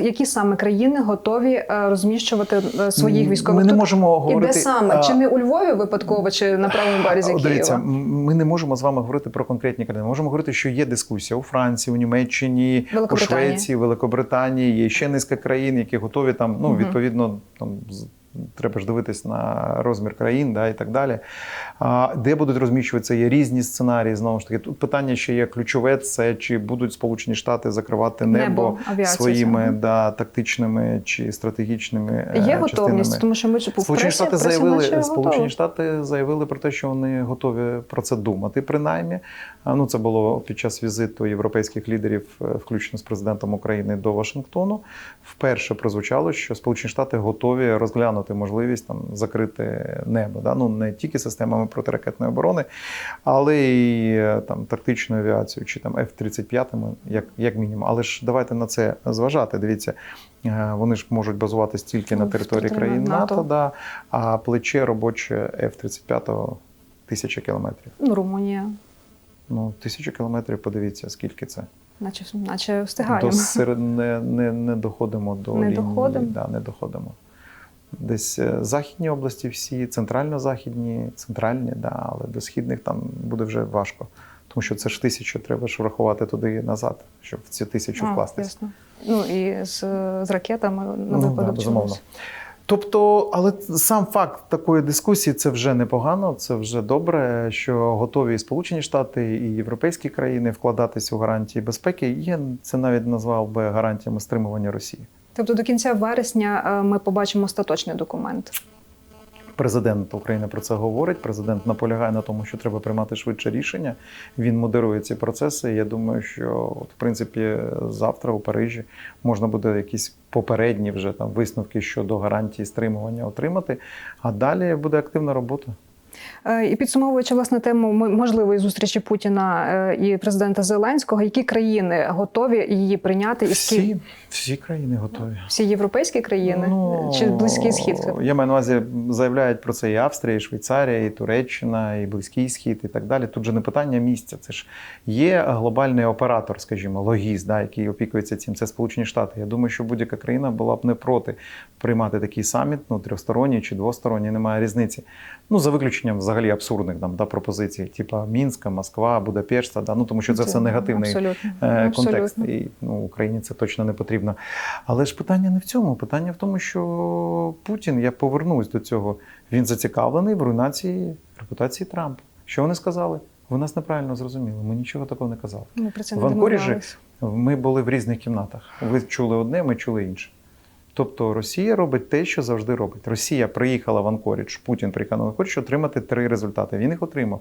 які саме країни готові е, розміщувати е, своїх військових? Ми не Тут можемо і говорити. де саме? а, Чи не у Львові випадково, чи на правому березі Києва? Дивіться, ми не можемо з вами говорити про конкретні країни. Ми можемо говорити, що є дискусія у Франції, у Німеччині, у Швеції, Великобританії. Є ще низка країн, які готові там. Ну відповідно, там треба ж дивитись на розмір країн, да і так далі. А, де будуть розміщуватися? Є різні сценарії. Знову ж таки, тут питання ще є ключове: це чи будуть Сполучені Штати закривати небо, Небо, своїми да, тактичними чи стратегічними е, Є готовність, тому що ми Сполучені Штати пресі заявили, Сполучені. Штати заявили про те, що вони готові про це думати. Принаймні, А, ну це було під час візиту європейських лідерів, е, включно з президентом України до Вашингтону. Вперше прозвучало, що Сполучені Штати готові розглянути можливість там закрити небо. Да? Ну не тільки системами протиракетної оборони, але і е, там тактичною авіацією чи там F-35, як, як мінімум. Але ж давайте на це зважати. Дивіться, е, вони ж можуть базуватись тільки на території країн НАТО. НАТО, да, а плече робоче F-35 тисяча кілометрів. Ну, Румунія, Ну, тисячу кілометрів, подивіться, скільки це. наче, наче встигаємо. До серед не, не, не доходимо до Не лінії. доходимо? Да, не доходимо. Десь е, західні області всі, центрально-західні, центральні, да, але до східних там буде вже важко. Тому що це ж тисячу, треба ж врахувати туди і назад, щоб в цю тисячу А, вкластися. ясно. Ну і з, з ракетами на Ну, да, безумовно. Тобто, але сам факт такої дискусії це вже непогано, це вже добре, що готові і Сполучені Штати і європейські країни вкладатись у гарантії безпеки. Я це навіть назвав би гарантіями стримування Росії. Тобто до кінця вересня е, ми побачимо остаточний документ. Президент України про це говорить. Президент наполягає на тому, що треба приймати швидше рішення. Він модерує ці процеси. Я думаю, що от, в принципі завтра у Парижі можна буде якісь попередні вже там висновки щодо гарантії стримування отримати. А далі буде активна робота. Е, І підсумовуючи власне тему можливої зустрічі Путіна е, і президента Зеленського, які країни готові її прийняти і Всі, всі країни готові. всі європейські країни Ну, чи близький схід? Я маю на увазі, заявляють про це і Австрія, і Швейцарія, і Туреччина, і Близький Схід, і так далі. Тут же не питання місця. Це ж є глобальний оператор, скажімо, логіст, да, який опікується цим. Це Сполучені Штати. Я думаю, що будь-яка країна була б не проти приймати такий саміт, ну трьохсторонній чи двосторонній, немає різниці. Ну за виключенням взагалі абсурдних там да, пропозицій, типу Мінська, Москва, Будапешта, да, ну тому що це все негативний Абсолютно. е, контекст. Абсолютно. І ну, Україні це точно не потрібно. Але ж питання не в цьому. Питання в тому, що Путін, я повернусь до цього, він зацікавлений в руйнації репутації Трампа. Що вони сказали? Ви нас неправильно зрозуміли. Ми нічого такого не казали. Ми про це не В Анкоріжі ми були в різних кімнатах. Ви чули одне, ми чули інше. Тобто Росія робить те, що завжди робить. Росія приїхала в Анкорідж, Путін приїхав в Анкорідж отримати три результати. Він їх отримав: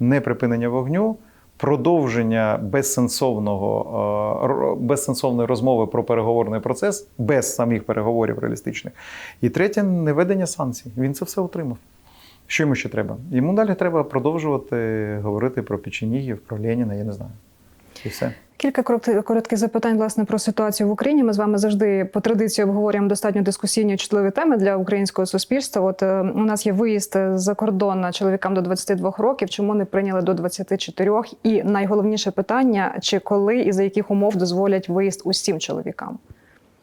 неприпинення вогню, продовження безсенсовного, е, безсенсовної розмови про переговорний процес без самих переговорів реалістичних. І третє неведення санкцій. Він це все отримав. Що йому ще треба? Йому далі треба продовжувати говорити про печенігів, про Леніна, я не знаю. І все. Кілька коротки- коротких запитань власне про ситуацію в Україні. Ми з вами завжди по традиції обговорюємо достатньо дискусійні чутливі теми для українського суспільства. От е, у нас є виїзд за кордон чоловікам до 22 років. Чому не прийняли до 24? І найголовніше питання: чи коли і за яких умов дозволять виїзд усім чоловікам?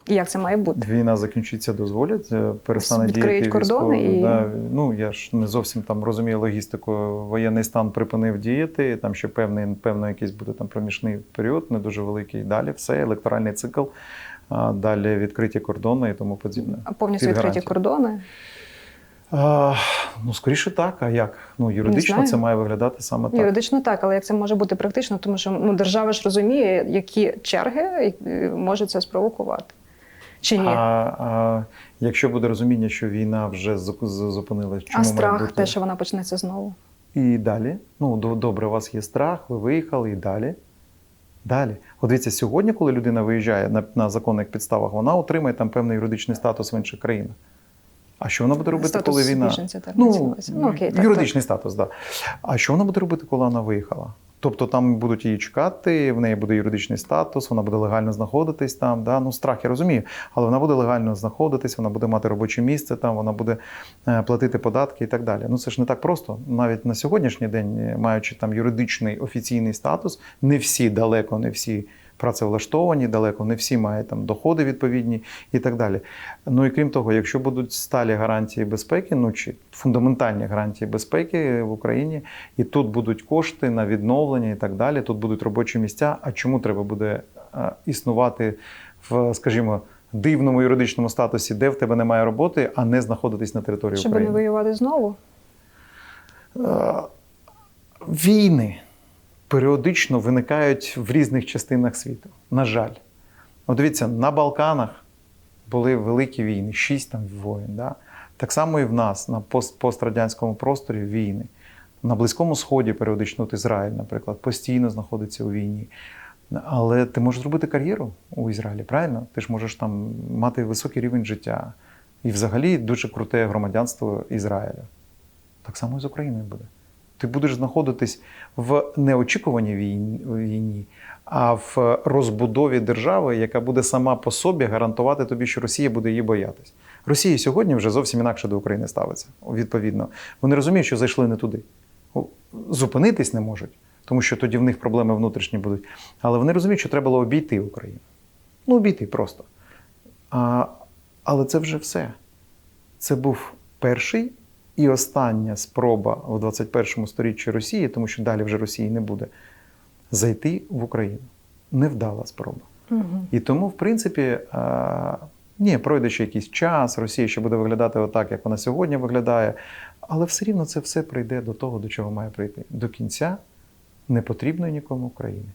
І як це має бути? Війна закінчиться, дозволять, е, перестане Відкриють діяти кордони і- да, ну я ж не зовсім там розумію логістику. Воєнний стан припинив діяти. Там ще певний, певно, якийсь буде там проміжний період, не дуже великий. Далі все, електоральний цикл, а далі відкриті кордони і тому подібне. А Повністю відкриті кордони. А, ну скоріше так. А як? Ну юридично це має виглядати саме так. Юридично так, але як це може бути практично, тому що ну держава ж розуміє, які черги е, може це спровокувати. Чи ні? А, а якщо буде розуміння, що війна вже зупинилась, чому а страх, бути? те, що вона почнеться знову. І далі. Ну, добре, у вас є страх, ви виїхали і далі. Далі. От дивіться, сьогодні, коли людина виїжджає на, на законних підставах, вона отримає там певний юридичний статус в інших країнах. А що вона буде робити, Статус коли війна? біженця, так, ну. Ну, окей, так, юридичний статус, так. Да. А що вона буде робити, коли вона виїхала? Тобто там будуть її чекати, в неї буде юридичний статус, вона буде легально знаходитись там. Да? Ну, страх я розумію, але вона буде легально знаходитись, вона буде мати робоче місце, там, вона буде е, платити податки і так далі. Ну це ж не так просто. Навіть на сьогоднішній день, е, маючи там юридичний офіційний статус, не всі далеко, не всі працевлаштовані далеко, не всі мають там доходи відповідні і так далі. Ну і крім того, якщо будуть сталі гарантії безпеки, ну чи фундаментальні гарантії безпеки в Україні, і тут будуть кошти на відновлення і так далі, тут будуть робочі місця. А чому треба буде існувати в, скажімо, дивному юридичному статусі, де в тебе немає роботи, а не знаходитись на території Щоб не воювати знову? Е, Війни періодично виникають в різних частинах світу. На жаль. От дивіться, на Балканах були великі війни, шість там воїн. Да? Так само і в нас на пост- пострадянському просторі війни. На Близькому Сході періодично от Ізраїль, наприклад, постійно знаходиться у війні. Але ти можеш зробити кар'єру у Ізраїлі, правильно? Ти ж можеш там мати високий рівень життя. І взагалі дуже круте громадянство Ізраїля. Так само і з Україною буде. Ти будеш знаходитись в неочікуваній війні, а в розбудові держави, яка буде сама по собі гарантувати тобі, що Росія буде її боятись. Росія сьогодні вже зовсім інакше до України ставиться. Відповідно, вони розуміють, що зайшли не туди. Зупинитись не можуть, тому що тоді в них проблеми внутрішні будуть. Але вони розуміють, що треба було обійти Україну. Ну, обійти просто. А, але це вже все. Це був перший і остання спроба в 21 сторіччі Росії, тому що далі вже Росії не буде, зайти в Україну. Невдала спроба. Угу. І тому, в принципі, а, ні, пройде ще якийсь час, Росія ще буде виглядати отак, як вона сьогодні виглядає. Але все рівно це все прийде до того, до чого має прийти. До кінця непотрібної нікому України.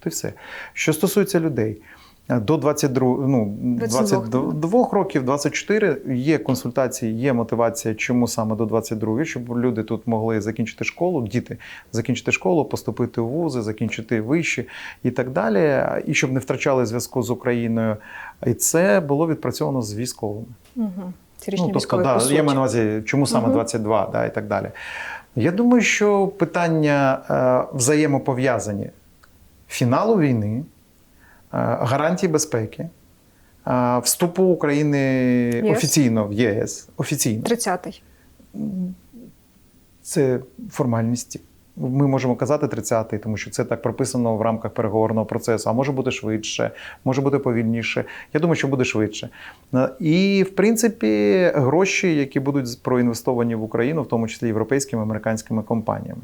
От і все. Що стосується людей, е, до 22, ну, 22. 22 років, 24 є консультації, є мотивація, чому саме до 22, щоб люди тут могли закінчити школу, діти закінчити школу, поступити у вузи, закінчити вищі і так далі, і щоб не втрачали зв'язку з Україною. І це було відпрацьовано з військовими. Угу. Річні Ну, тобто, да, я маю на увазі, чому саме Мгм. 22, да, і так далі. Я думаю, що питання е, взаємопов'язані фіналу війни, е, гарантії безпеки, е, вступу України ЄС. офіційно в ЄС. Офіційно. 30-й. Це формальності. Ми можемо казати 30-й, тому що це так прописано в рамках переговорного процесу. А може бути швидше, може бути повільніше. Я думаю, що буде швидше. І, в принципі, гроші, які будуть проінвестовані в Україну, в тому числі європейськими американськими компаніями.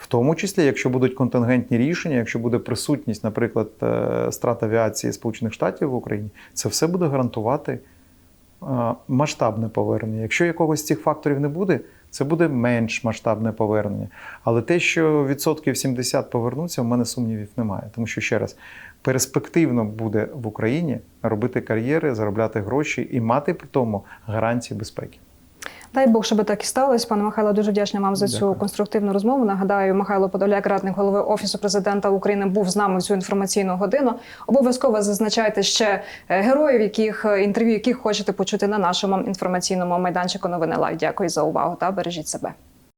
В тому числі, якщо будуть контингентні рішення, якщо буде присутність, наприклад, е, страт авіації Сполучених Штатів в Україні, це все буде гарантувати е, масштабне повернення. Якщо якогось з цих факторів не буде, це буде менш масштабне повернення. Але те, що відсотків 70 повернуться, в мене сумнівів немає. Тому що ще раз перспективно буде в Україні робити кар'єри, заробляти гроші і мати при тому гарантії безпеки. Дай Бог, щоб так і сталося. Пане Михайло, дуже вдячна вам за цю Дякую. конструктивну розмову. Нагадаю, Михайло Подоляк, радник голови Офісу президента України, був з нами в цю інформаційну годину. Обов'язково зазначайте ще е, героїв, яких е, інтерв'ю, яких хочете почути на нашому інформаційному майданчику. Новини Лайв. Дякую за увагу та бережіть себе.